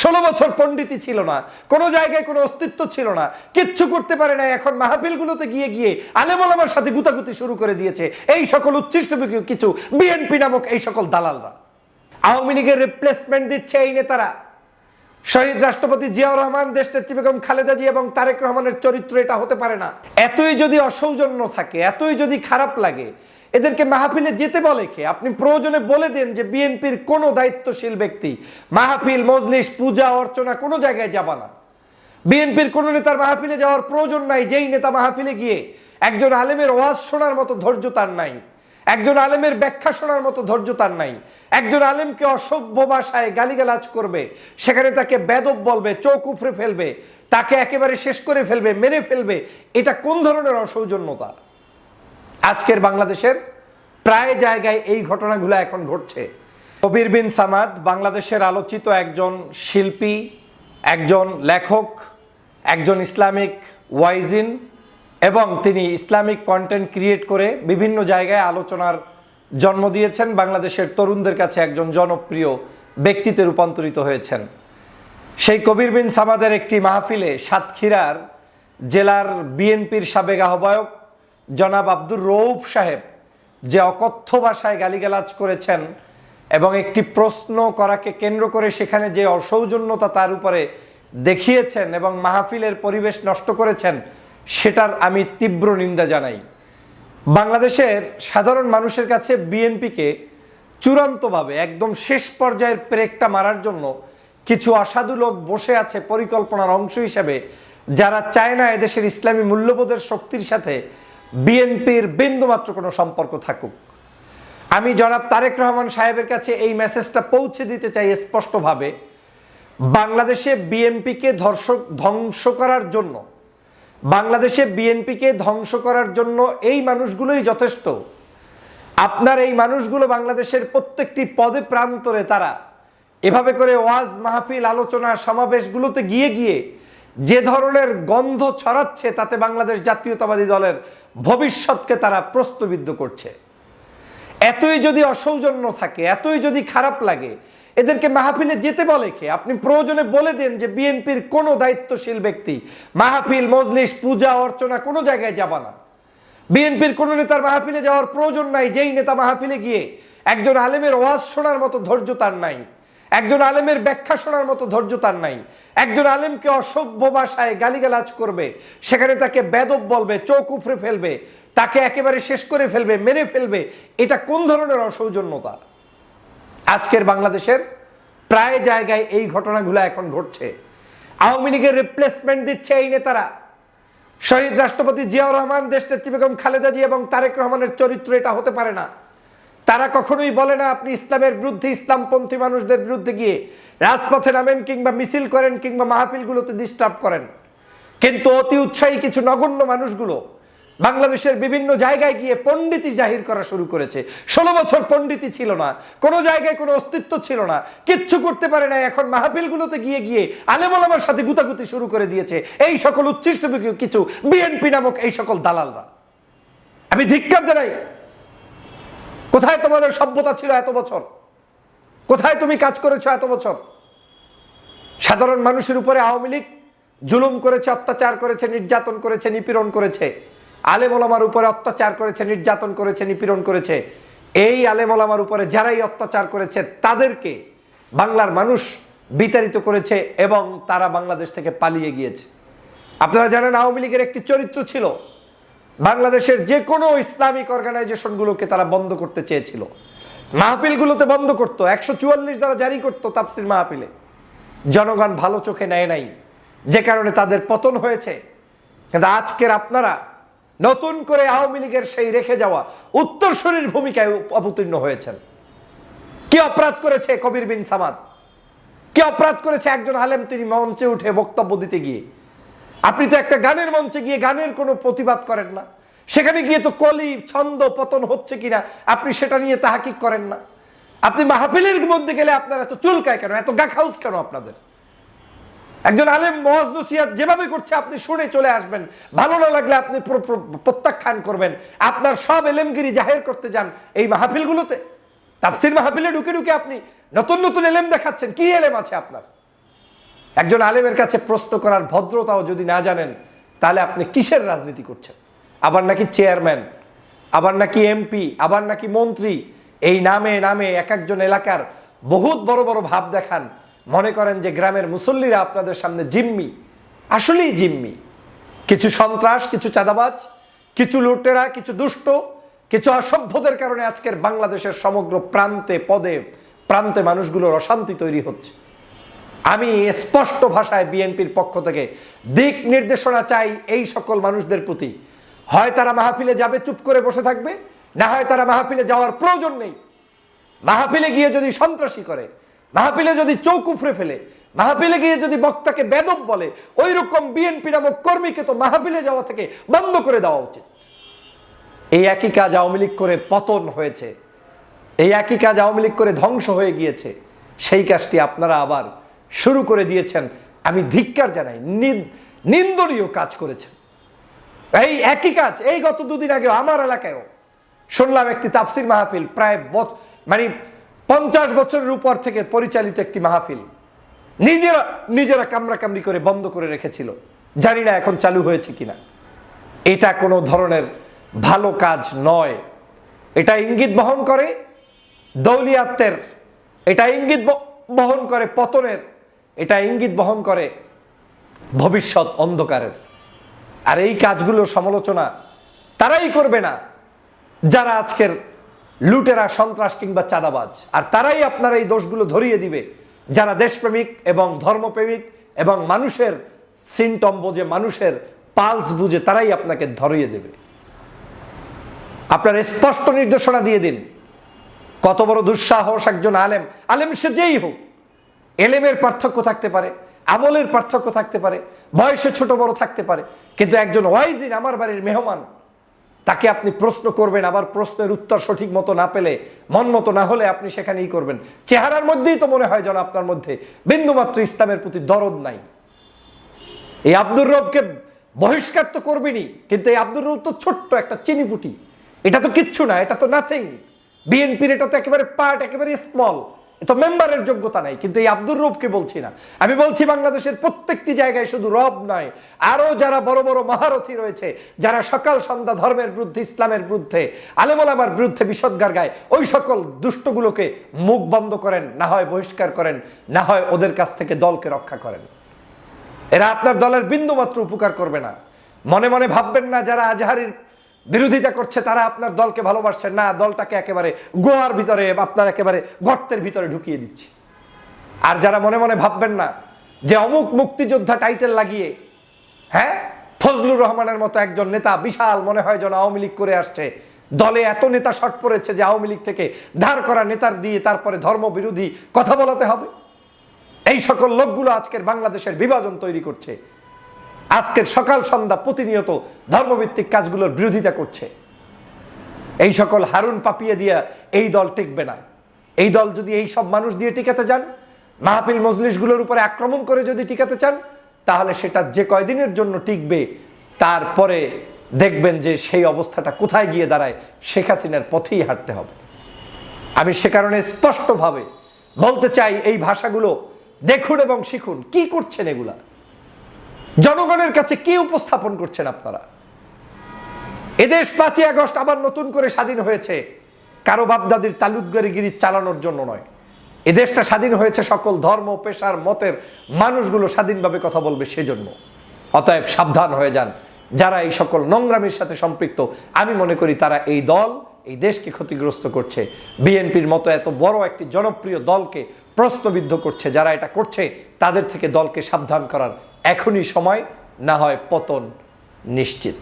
ষোলো বছর পণ্ডিতই ছিল না, কোনো জায়গায় কোনো অস্তিত্ব ছিল না, কিচ্ছু করতে পারে না এখন মাহফিলগুলোতে গিয়ে গিয়ে আলেমলামার সাথে গুতাগুতি শুরু করে দিয়েছে। এই সকল উচ্ছিষ্ট কিছু বিএনপি নামক এই সকল দালালরা। আওয়ামী লীগের রিপ্লেসমেন্ট দিচ্ছে এই নেতারা। শহীদ রাষ্ট্রপতি জিয়াউর রহমান, দেশনেত্রী বেগম খালেদা জি এবং তারেক রহমানের চরিত্র এটা হতে পারে না। এতই যদি অসৌজন্য থাকে, এতই যদি খারাপ লাগে এদেরকে মাহফিলে যেতে বলে কে? আপনি প্রয়োজনে বলে দেন যে বিএনপির কোনো দায়িত্বশীল ব্যক্তি মাহফিল, মজলিস, পূজা, অর্চনা কোনো জায়গায় যাবা না। বিএনপির কোন নেতার মাহফিলে যাওয়ার প্রয়োজন নাই, যেই নেতা মাহফিলে গিয়ে একজন আলেমের ওয়াজ শোনার মতো ধৈর্য তার নাই, একজন আলেমের ব্যাখ্যা শোনার মতো ধৈর্য তার নাই, একজন আলেমকে অসভ্য ভাষায় গালিগালাজ করবে, সেখানে তাকে বেদব বলবে, চোখ উপড়ে ফেলবে, তাকে একেবারে শেষ করে ফেলবে, মেরে ফেলবে, এটা কোন ধরনের অসৌজন্যতা? আজকের বাংলাদেশের প্রায় জায়গায় এই ঘটনাগুলো এখন ঘটছে। কবির বিন সামাদ বাংলাদেশের আলোচিত একজন শিল্পী, একজন লেখক, একজন ইসলামিক ওয়াইজিন এবং তিনি ইসলামিক কন্টেন্ট ক্রিয়েট করে বিভিন্ন জায়গায় আলোচনার জন্ম দিয়েছেন। বাংলাদেশের তরুণদের কাছে একজন জনপ্রিয় ব্যক্তিতে রূপান্তরিত হয়েছেন। সেই কবির বিন সামাদের একটি মাহফিলে সাতক্ষীরার জেলার বিএনপির সাবেক আহ্বায়ক জনাব আব্দুর রৌফ সাহেব যে অকথ্য ভাষায় গালিগালাজ করেছেন এবং একটি প্রশ্ন করাকে কেন্দ্র করে সেখানে যে অসৌজন্যতা তার উপরে দেখিয়েছেন এবং মাহফিলের পরিবেশ নষ্ট করেছেন, সেটার আমি তীব্র নিন্দা জানাই। বাংলাদেশের সাধারণ মানুষের কাছে বিএনপিকে চূড়ান্তভাবে একদম শেষ পর্যায়ের প্রেকটা মারার জন্য কিছু অসাধু লোক বসে আছে পরিকল্পনার অংশ হিসেবে, যারা চায় না এদেশের ইসলামী মূল্যবোধের শক্তির সাথে বিএনপির বিন্দুমাত্র কোনো সম্পর্ক থাকুক। আমি জনাব তারেক রহমান সাহেবের কাছে এই মেসেজটা পৌঁছে দিতে চাই স্পষ্টভাবে। বাংলাদেশে বিএনপিকে ধর্ষক ধ্বংস করার জন্য, বাংলাদেশে বিএনপিকে ধ্বংস করার জন্য এই মানুষগুলোই যথেষ্ট। আপনার এই মানুষগুলো বাংলাদেশের প্রত্যেকটি পদে প্রান্তরে তারা। এভাবে করে ওয়াজ মাহফিল আলোচনা সমাবেশগুলোতে গিয়ে গিয়ে যে ধরনের গন্ধ ছড়াচ্ছে তাতে বাংলাদেশ জাতীয়তাবাদী দলের ভবিষ্যৎকে তারা প্রশ্নবিদ্ধ করছে। এতই যদি অসৌজন্য থাকে, এতই যদি খারাপ লাগে, এদেরকে মাহফিলে যেতে বলে কে? আপনি প্রয়োজনে বলে দেন যে বিএনপির কোনো দায়িত্বশীল ব্যক্তি মাহফিল, মজলিস, পূজা, অর্চনা কোনো জায়গায় যাবা না। বিএনপির কোনো নেতার মাহফিলে যাওয়ার প্রয়োজন নাই, যেই নেতা মাহফিলে গিয়ে একজন আলেমের ওয়াজ শোনার মতো ধৈর্য তার নাই। একজন আলেমের ব্যাখ্যা শোনার মতো ধৈর্য তার নাই। একজন আলেমকে অসভ্য ভাষায় গালিগালাজ করবে, সেখানে তাকে বেদব বলবে, চোখ উপড়ে ফেলবে, তাকে একেবারে শেষ করে ফেলবে, মেরে ফেলবে, এটা কোন ধরনের অসৌজন্যতা? আজকের বাংলাদেশের প্রায় জায়গায় এই ঘটনাগুলো এখন ঘটছে। আওয়ামী লীগের রিপ্লেসমেন্ট দিচ্ছে এই নেতারা। শহীদ রাষ্ট্রপতি জিয়াউর রহমান, দেশনেত্রী বেগম খালেদা জি এবং তারেক রহমানের চরিত্র এটা হতে পারে না। তারা কখনোই বলে না আপনি ইসলামের বিরুদ্ধে ইসলামপন্থী মানুষদের বিরুদ্ধে গিয়ে রাজপথে নামেন কিংবা মিছিল করেন কিংবা মাহফিলগুলোতে ডিস্টার্ব করেন। কিন্তু অতি উৎসাহী কিছু নগণ্য মানুষগুলো বাংলাদেশের বিভিন্ন জায়গায় গিয়ে পণ্ডিতি জাহির করা শুরু করেছে। ষোলো বছর পণ্ডিতি ছিল না, কোনো জায়গায় কোনো অস্তিত্ব ছিল না, কিচ্ছু করতে পারে না এখন মাহফিলগুলোতে গিয়ে গিয়ে আলেমলামার সাথে গুতাগুতি শুরু করে দিয়েছে। এই সকল উচ্ছিষ্ট কিছু বিএনপি নামক এই সকল দালালরা। আমি ধিক্কার জানাই কোথায় তোমাদের সভ্যতা ছিল এত বছর? কোথায় তুমি কাজ করেছ এত বছর? সাধারণ মানুষের উপরে আওয়ামী লীগ জুলুম করেছে, অত্যাচার করেছে, নির্যাতন করেছে, নিপীড়ন করেছে। আলেমলামার উপরে অত্যাচার করেছে, নির্যাতন করেছে, নিপীড়ন করেছে। এই আলেমলামার উপরে যারাই অত্যাচার করেছে, তাদেরকে বাংলার মানুষ বিতাড়িত করেছে এবং তারা বাংলাদেশ থেকে পালিয়ে গিয়েছে। আপনারা জানেন আওয়ামী লীগের একটি চরিত্র ছিল বাংলাদেশের যে কোনো ইসলামিক অর্গানাইজেশনগুলোকে তারা বন্ধ করতে চেয়েছিল। মাহফিলগুলোতে বন্ধ করতো, একশো চুয়াল্লিশ দ্বারা জারি করতো তাপসির মাহফিলে। জনগণ ভালো চোখে নেয় নাই, যে কারণে তাদের পতন হয়েছে। কিন্তু আজকের আপনারা নতুন করে আওয়ামী লীগের সেই রেখে যাওয়া উত্তরসূরির ভূমিকায় অবতীর্ণ হয়েছেন। কি অপরাধ করেছে কবির বিন সামাদ? কি অপরাধ করেছে একজন আলেম তিনি মঞ্চে উঠে বক্তব্য দিতে গিয়ে? আপনি তো একটা গানের মঞ্চে গিয়ে গানের কোনো প্রতিবাদ করেন না। সেখানে গিয়ে তো কলি, ছন্দ, পতন হচ্ছে কিনা, আপনি সেটা নিয়ে তাহাকিক করেন না। আপনি মাহফিলের মধ্যে গেলে আপনার এত চুলকায় কেন? এত গাখাউস কেন আপনাদের? একজন আলেম মহাজ নসিহাত যেভাবে করছে, আপনি শুনে চলে আসবেন। ভালো না লাগলে আপনি প্র- প্র- প্রত্যাখ্যান করবেন। আপনার সব এলেমগিরি জাহের করতে যান এই মাহফিলগুলোতে। তাফসির মাহফিলে ঢুকে ঢুকে আপনি নতুন নতুন এলেম দেখাচ্ছেন। কি এলেম আছে আপনার? একজন আলেমের কাছে প্রশ্ন করার ভদ্রতাও যদি না জানেন, তাহলে আপনি কিসের রাজনীতি করছেন? আবার নাকি চেয়ারম্যান, আবার নাকি এমপি, আবার নাকি মন্ত্রী, এই নামে নামে এক একজন এলাকার বহুত বড় বড় ভাব দেখান। মনে করেন যে গ্রামের মুসল্লিরা আপনাদের সামনে জিম্মি, আসলেই জিম্মি। কিছু সন্ত্রাস, কিছু চাঁদাবাজ, কিছু লুটেরা, কিছু দুষ্ট, কিছু অসভ্যদের কারণে আজকের বাংলাদেশের সমগ্র প্রান্তে, পদে, প্রান্তে মানুষগুলোর অশান্তি তৈরি হচ্ছে। আমি স্পষ্ট ভাষায় বিএনপির পক্ষ থেকে দিক নির্দেশনা চাই এই সকল মানুষদের প্রতি। হয় তারা মাহফিলে যাবে, চুপ করে বসে থাকবে? না হয় তারা মাহফিলে যাওয়ার প্রয়োজন নেই। মাহফিলে গিয়ে যদি সন্ত্রাসী করে, মাহফিলে যদি চৌক উপড়ে ফেলে, মাহফিলে গিয়ে যদি বক্তাকে বেদব বলে ওই রকম বিএনপি নামক কর্মীকে তো মাহফিলে যাওয়া থেকে বন্ধ করে দেওয়া উচিত। এই একই কাজ আওয়ামী লীগ করে পতন হয়েছে। এই একই কাজ আওয়ামী লীগ করে ধ্বংস হয়ে গিয়েছে। সেই কাজটি আপনারা আবার শুরু করে দিয়েছেন। আমি ধিক্কার জানাই নিদ- নিন্দনীয় কাজ করেছেন। এই একই কাজ, এই গত দুদিন আগে আমার এলাকায়ও। শুনলাম একটি তাফসির মাহফিল প্রায় মানে পঞ্চাশ বছরের উপর থেকে পরিচালিত একটি মাহফিল। নিজেরা নিজেরা কামড়াকামড়ি করে বন্ধ করে রেখেছিল। জানি না এখন চালু হয়েছে কিনা। এটা কোনো ধরনের ভালো কাজ নয়। এটা ইঙ্গিত বহন করে দৌলিয়াত্মের এটা ইঙ্গিত বহন করে পতনের, এটা ইঙ্গিত বহন করে ভবিষ্যৎ অন্ধকারের। আর এই কাজগুলো সমালোচনা তারাই করবে না যারা আজকের লুটেরা, সন্ত্রাস কিংবা চাঁদাবাজ। আর তারাই আপনার এই দোষগুলো ধরিয়ে দিবে। যারা দেশপ্রেমিক এবং ধর্মপ্রেমিক এবং মানুষের সিমটম বোঝে, মানুষের পালস বুঝে, তারাই আপনাকে ধরিয়ে দেবে। আপনার স্পষ্ট নির্দেশনা দিয়ে দিন। কত বড় দুঃসাহস একজন আলেম। আলেম সে যেই হোক, এলেমের পার্থক্য থাকতে পারে। আমলের পার্থক্য থাকতে পারে, বয়সে ছোট বড় থাকতে পারে, কিন্তু একজন ওয়াইজিন আমার বাড়ির মেহমান, তাকে আপনি প্রশ্ন করবেন, আবার প্রশ্নের উত্তর সঠিক মতো না পেলে, মন মতো না হলে আপনি সেখানেই করবেন। চেহারার মধ্যেই তো মনে হয় যেন আপনার মধ্যে বিন্দুমাত্র ইসলামের প্রতি দরদ নাই। এই আব্দুর রবকে বহিষ্কার তো করবেনই কিন্তু এই আব্দুর রব তো ছোট্ট একটা চিনিপুটি। এটা তো কিচ্ছু না, এটা তো নাথিং বিএনপির এটা তো একেবারে পার্ট একেবারে স্মল তো মেম্বারের যোগ্যতা নাই, কিন্তু এই আব্দুর রবকে বলছি না। আমি বলছি বাংলাদেশের প্রত্যেকটি জায়গায় শুধু রব নয়, আরও যারা বড় বড় মহারথী রয়েছে, যারা সকাল সন্ধ্যা ধর্মের বিরুদ্ধে, ইসলামের বিরুদ্ধে আলেমোলামার বিরুদ্ধে বিষদগার গায়, ওই সকল দুষ্টগুলোকে মুখ বন্ধ করেন, না হয় বহিষ্কার করেন, না হয় ওদের কাছ থেকে দলকে রক্ষা করেন। এরা আপনার দলের বিন্দুমাত্র উপকার করবে না। মনে মনে ভাববেন না যারা আজহারির বিরোধিতা করছে, তারা আপনার দলকে ভালোবাসছে। না, দলটাকে একেবারে গোয়ার ভিতরে আপনার একেবারে গর্তের ভিতরে ঢুকিয়ে দিচ্ছে। আর যারা মনে মনে ভাববেন না যে অমুক মুক্তিযোদ্ধা টাইটেল লাগিয়ে হ্যাঁ? ফজলুর রহমানের মতো একজন নেতা বিশাল মনে হয় যেন আওয়ামী লীগ করে আসছে। দলে এত নেতা শট পড়েছে যে আওয়ামী লীগ থেকে ধার করা নেতার দিয়ে তারপরে ধর্মবিরোধী কথা বলাতে হবে। এই সকল লোকগুলো আজকের বাংলাদেশের বিভাজন তৈরি করছে। আজকের সকাল সন্ধ্যা প্রতিনিয়ত ধর্মভিত্তিক কাজগুলোর বিরোধিতা করছে। এই সকল হারুন পাপিয়ে দিয়া এই দল টিকবে না। এই দল যদি এই সব মানুষ দিয়ে টিকাতে যান মাহফিল মজলিসগুলোর উপরে আক্রমণ করে যদি টিকাতে চান, তাহলে সেটা যে কয়দিনের জন্য টিকবে, তারপরে দেখবেন যে সেই অবস্থাটা কোথায় গিয়ে দাঁড়ায়, শেখ হাসিনার পথেই হাঁটতে হবে। আমি সে কারণে স্পষ্টভাবে বলতে চাই এই ভাষাগুলো, দেখুন এবং শিখুন, কি করছেন এগুলা? জনগণের কাছে কি উপস্থাপন করছেন আপনারা? এদেশ পাঁচই আগস্ট আবার নতুন করে স্বাধীন হয়েছে। কারও বাপদাদির তালুকগারিগিরি চালানোর জন্য নয়। এদেশটা স্বাধীন হয়েছে সকল ধর্ম, পেশার, মতের। মানুষগুলো স্বাধীনভাবে কথা বলবে সেজন্য। অতএব সাবধান হয়ে যান। যারা এই সকল নোংরামির সাথে সম্পৃক্ত, আমি মনে করি তারা এই দল, এই দেশকে ক্ষতিগ্রস্ত করছে। বিএনপির মতো এত বড় একটি জনপ্রিয় দলকে প্রশ্নবিদ্ধ করছে, যারা এটা করছে, তাদের থেকে দলকে সাবধান করার এখনই সময় না হয় পতন নিশ্চিত।